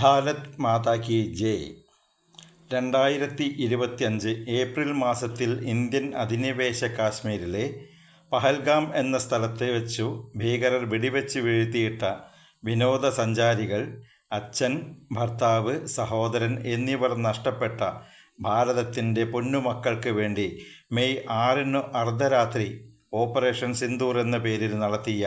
ഭാരത് മാതാ കി ജയ്. രണ്ടായിരത്തി ഇരുപത്തിയഞ്ച് ഏപ്രിൽ മാസത്തിൽ ഇന്ത്യൻ അധിനിവേശ കാശ്മീരിലെ പഹൽഗാം എന്ന സ്ഥലത്ത് വെച്ചു ഭീകരർ വെടിവെച്ച് വീഴ്ത്തിയിട്ട വിനോദസഞ്ചാരികൾ അച്ഛൻ ഭർത്താവ് സഹോദരൻ എന്നിവർ നഷ്ടപ്പെട്ട ഭാരതത്തിന്റെ പൊന്നുമക്കൾക്ക് വേണ്ടി മെയ് ആറിന് അർദ്ധരാത്രി ഓപ്പറേഷൻ സിന്ദൂർ എന്ന പേരിൽ നടത്തിയ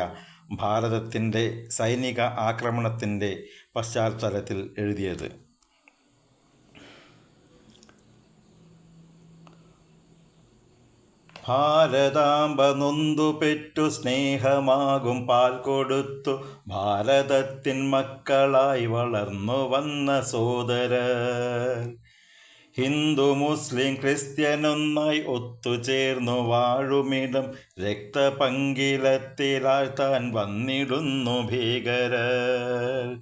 ഭാരതത്തിന്റെ സൈനിക ആക്രമണത്തിന്റെ പശ്ചാത്തലത്തിൽ എഴുതിയത്. ഭാരതാംബ നൊന്തു പെറ്റു സ്നേഹമാകും പാൽ കൊടുത്തു ഭാരതത്തിൻ മക്കളായി വളർന്നു വന്ന സോദര ഹിന്ദു മുസ്ലിം ക്രിസ്ത്യനൊന്നായി ഒത്തുചേർന്നു. വാഴുമിടം രക്തപങ്കിലത്തിലാഴ്ത്താൻ വന്നിടുന്നു ഭീകരർ.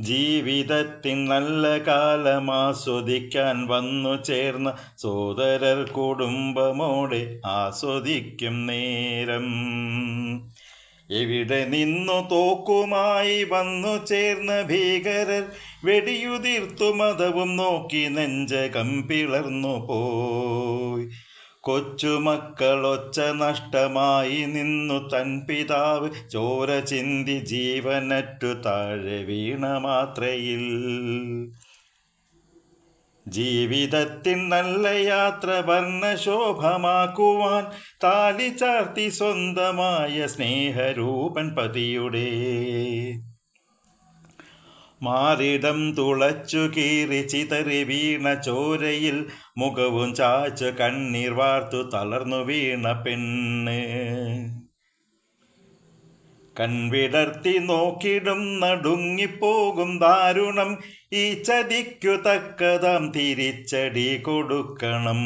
ജീവിതത്തിൻ നല്ല കാലം ആസ്വദിക്കാൻ വന്നു ചേർന്ന സോദരർ കുടുംബമോടെ ആസ്വദിക്കും നേരം. എവിടെ നിന്നു തോക്കുമായി വന്നു ചേർന്ന ഭീകരർ വെടിയുതിർത്തു മതവും നോക്കി നെഞ്ച കമ്പിളർന്നു പോയി. കൊച്ചുമക്കളൊച്ച നഷ്ടമായി നിന്നു തൻ പിതാവ്. ചോര ചിന്തി ജീവനറ്റു താഴെ വീണ മാത്രയിൽ. ജീവിതത്തിൻ നല്ല യാത്ര വർണശോഭമാക്കുവാൻ താലി ചാർത്തി സ്വന്തമായ സ്നേഹരൂപൻ പതിയുടെ. മാറിടം തുളച്ചു കീറി ചിതറി വീണ ചോരയിൽ മുഖവും ചാച്ചു കണ്ണീർ വാർത്തു തളർന്നു വീണ പെണ്ണ്. കൺവിടർത്തി നോക്കിടും നടുങ്ങിപ്പോകും ദാരുണം. ഈ ചതിക്കു തക്കതാം തിരിച്ചടി കൊടുക്കണം.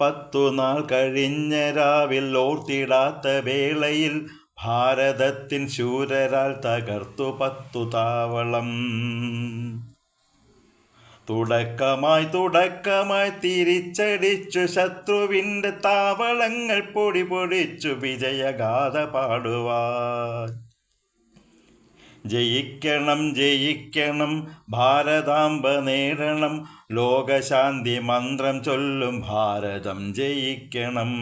പത്തു നാൾ കഴിഞ്ഞ രാവിൽ ഓർത്തിടാത്ത വേളയിൽ ഭാരതത്തിൻ ശൂരരാൽ തകർത്തു പത്തു താവളം. തുടക്കമായി തുടക്കമായി തിരിച്ചടിച്ചു ശത്രുവിന്റെ താവളങ്ങൾ പൊടി പൊടിച്ചു വിജയഗാഥ പാടുവാൻ. ജയിക്കണം ജയിക്കണം ഭാരതാംബ നേടണം ലോകശാന്തി മന്ത്രം ചൊല്ലും ഭാരതം ജയിക്കണം.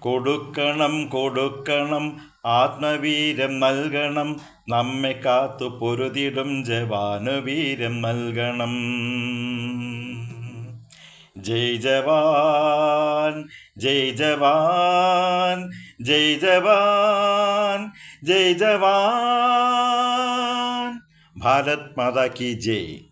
കൊടുക്കണം കൊടുക്കണം. ആത്മവീരം നൽകണം. നമ്മെ കാത്തു പൊരുതിടും ജവാനു വീരം നൽകണം. ജയ് ജവാൻ ജയ് ജവാൻ ജയ് ജവാൻ ജയ് ജവാൻ. ഭാരത് മാതാ കി ജയ്.